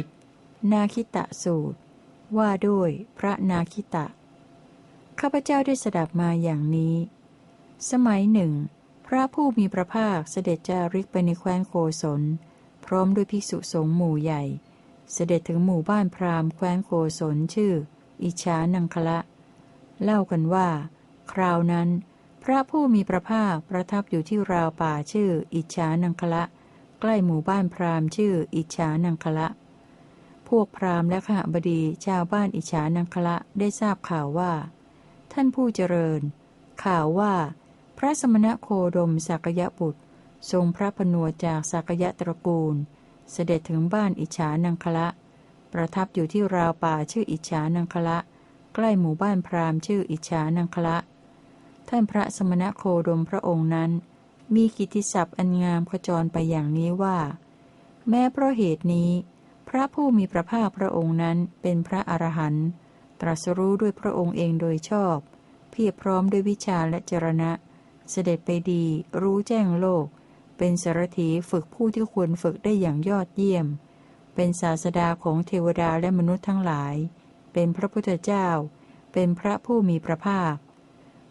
10. นาคิตะสูตร ว่าด้วยพระนาคิตะ ข้าพเจ้าได้สดับมาอย่างนี้ สมัยหนึ่ง พระผู้มีพระภาคเสด็จจาริกไปในแคว้นโกศล พร้อมด้วยภิกษุสงฆ์หมู่ใหญ่ เสด็จถึงหมู่บ้านพราหมณ์แคว้นโกศลชื่อ อิชานังคละ เล่ากันว่า คราวนั้น พระผู้มีพระภาคประทับอยู่ที่ราวป่าชื่อ อิชานังคละใกล้หมู่บ้านพราหมณ์ชื่ออิชานังคละ พวกพราหมณ์และขหบดีชาวบ้านอิชานังคละได้ทราบข่าวว่า ท่านผู้เจริญ ข่าวว่า พระสมณโคดมสักยะบุตร ทรงพระผนวจากสักยะตระกูล เสด็จถึงบ้านอิชานังคละ ประทับอยู่ที่ราวป่าชื่ออิชานังคละ ใกล้หมู่บ้านพราหมณ์ชื่ออิชานังคละ ท่านพระสมณโคดมพระองค์นั้น มีกิติศัพท์อันงามขจรไปอย่างนี้ว่า แม้เพราะเหตุนี้ พระผู้มีพระภาคพระองค์นั้นเป็นพระอรหันต์ตรัสรู้ด้วยพระองค์เองโดยชอบ เพียรพร้อมด้วยวิชาและจรณะ เสด็จไปดีรู้แจ้งโลก เป็นสารถีฝึกผู้ที่ควรฝึกได้อย่างยอดเยี่ยม เป็นศาสดาของเทวดาและมนุษย์ทั้งหลาย เป็นพระพุทธเจ้า เป็นพระผู้มีพระภาค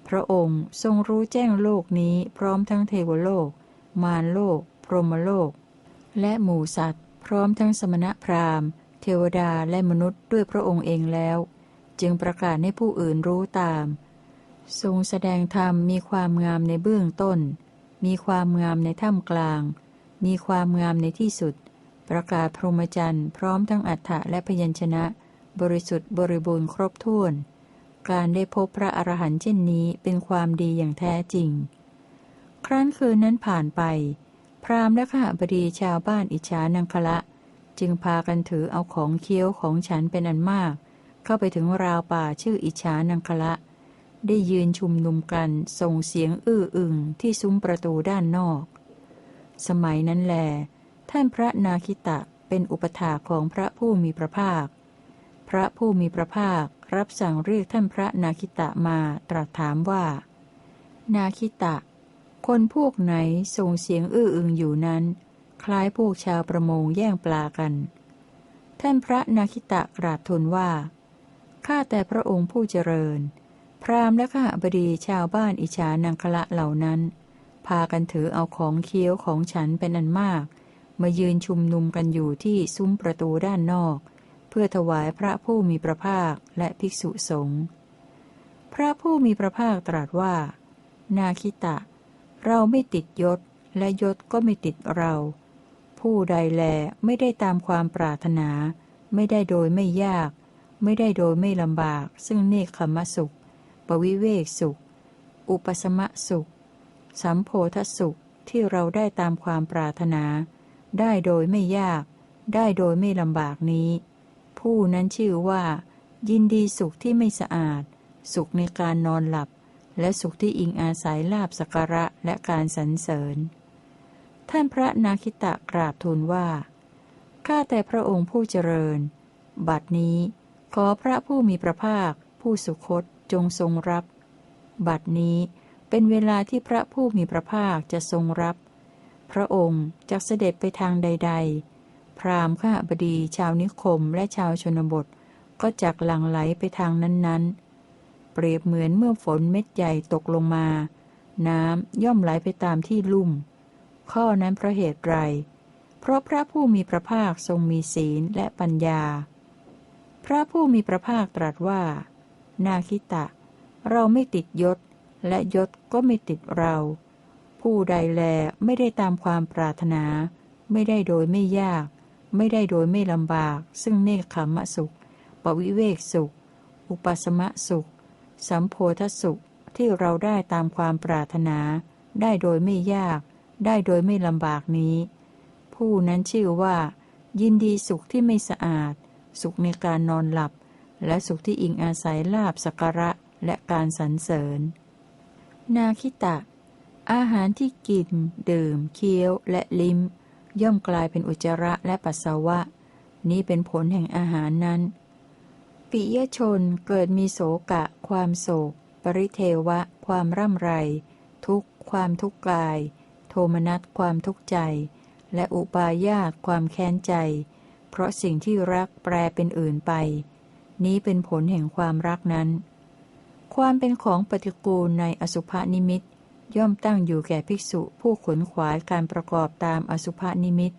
พระองค์ทรงรู้แจ้งโลกนี้พร้อมทั้งเทวโลก มารโลก พรหมโลก และหมู่สัตว์ พร้อมทั้งสมณพราหมณ์ เทวดาและมนุษย์ด้วยพระองค์เองแล้ว จึงประกาศให้ผู้อื่นรู้ตาม ทรงแสดงธรรมมีความงามในเบื้องต้น มีความงามในท่ามกลาง มีความงามในที่สุด ประกาศพรหมจรรย์พร้อมทั้งอัฏฐะและพยัญชนะ บริสุทธิ์บริบูรณ์ครบถ้วน การได้พบพระอรหันต์เช่นนี้เป็นความดีอย่างแท้จริง ครั้นคืนนั้นผ่านไป พราหมณ์และข้าบดีชาวบ้านอิจฉานังคละ จึงพากันถือเอาของเคี้ยวของฉันเป็นอันมาก เข้าไปถึงราวป่าชื่ออิจฉานังคละ ได้ยืนชุมนุมกันส่งเสียงอื้ออึงที่ซุ้มประตูด้านนอก สมัยนั้นแล ท่านพระนาคิตะเป็นอุปถาของพระผู้มีพระภาค พระผู้มีพระภาครับสั่งเรียกท่านพระนาคิตะมาตรัสถามว่า นาคิตะ คนพวกไหนส่งเสียงอื้ออึงอยู่นั้น คล้ายพวกชาวประมงแย่งปลากัน ท่านพระนาคิตะกราบทูลว่า ข้าแต่พระองค์ผู้เจริญ พราหมณ์และข้าบดีชาวบ้านอิจานังคละเหล่านั้น พากันถือเอาของเคี้ยวของฉันเป็นอันมาก มายืนชุมนุมกันอยู่ที่ซุ้มประตูด้านนอก เพื่อถวายพระผู้มีพระภาคและภิกษุสงฆ์ พระผู้มีพระภาคตรัสว่า นาคิตะ เราไม่ติดยศ และยศก็ไม่ติดเรา ผู้ใดแลไม่ได้ตามความปรารถนา ไม่ได้โดยไม่ยาก ไม่ได้โดยไม่ลำบาก ซึ่งเนคขมสุข ปวิเวกสุข อุปสมะสุข สัมโพธสุขที่เราได้ตามความปรารถนา ได้โดยไม่ยาก ได้โดยไม่ลำบากนี้ ผู้นั้นชื่อว่า ยินดีสุขที่ไม่สะอาด สุขในการนอนหลับ และสุขที่อิงอาศัยลาบสักระ และการสรรเสริญ ท่านพระนาคิตะกราบทูลว่า ข้าแต่พระองค์ผู้เจริญ บัดนี้ขอพระผู้มีพระภาค ผู้สุคตจงทรงรับ บัดนี้เป็นเวลาที่พระผู้มีพระภาคจะทรงรับ พระองค์จะเสด็จไปทางใด ๆ พราหมณ์ข้าบดีชาวนิคมและชาวชนบท ก็จักหลั่งไหลไปทางนั้นๆ เปรียบเหมือนเมื่อฝนเม็ดใหญ่ตกลงมา น้ำย่อมไหลไปตามที่ลุ่ม ข้อนั้นเพราะเหตุไร เพราะพระผู้มีพระภาคทรงมีศีลและปัญญา พระผู้มีพระภาคตรัสว่า นาคิตะ เราไม่ติดยศ และยศก็ไม่ติดเรา ผู้ใดแลไม่ได้ตามความปรารถนา ไม่ได้โดยไม่ยาก ไม่ได้โดยไม่ลำบาก ซึ่งเนคขมสุข ปวิเวกสุข อุปสมะสุข สัมโพธสุข ที่เราได้ตามความปรารถนา ได้โดยไม่ยาก ได้โดยไม่ลำบากนี้ ผู้นั้นชื่อว่า ยินดีสุขที่ไม่สะอาด สุขในการนอนหลับ และสุขที่อิงอาศัยลาบสักระและการสรรเสริญ นาคิตะ อาหารที่กิน ดื่ม เคี้ยว และลิ้ม ย่อมกลายเป็นอุจจาระและปัสสาวะ นี้เป็นผลแห่งอาหารนั้น ปิยชนเกิดมีโศกะ ความโศก ปริเทวะ ความร่ำไร ทุกความทุกข์กาย โทมนัสความทุกข์ใจ และอุปาญาตความแค้นใจ เพราะสิ่งที่รักแปรเป็นอื่นไป นี้เป็นผลแห่งความรักนั้น ความเป็นของปฏิกูลในอสุภนิมิต ย่อมตั้งอยู่แก่ภิกษุผู้ขนขวายการประกอบตามอสุภนิมิต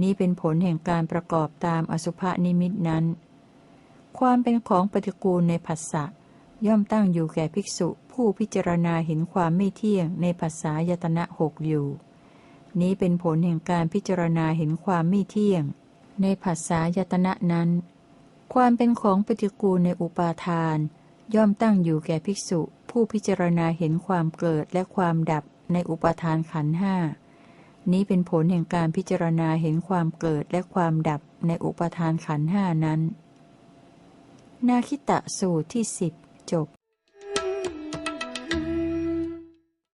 นี้เป็นผลแห่งการประกอบตามอสุภนิมิตนั้น ความเป็นของปฏิกูลในผัสสะ ย่อมตั้งอยู่แก่ภิกษุผู้พิจารณาเห็นความไม่เที่ยงในภาษายตนะหกอยู่ นี้เป็นผลแห่งการพิจารณาเห็นความไม่เที่ยง ในภาษายตนะนั้น ความเป็นของปฏิกูลในอุปาทาน ย่อมตั้งอยู่แก่ภิกษุ ผู้พิจารณาเห็นความเกิดและความดับในอุปาทานขันห้านี้เป็นผลแห่งการพิจารณาเห็นความเกิดและความดับในอุปาทานขันห้านั้น นาคิตะสูตรที่สิบ จบ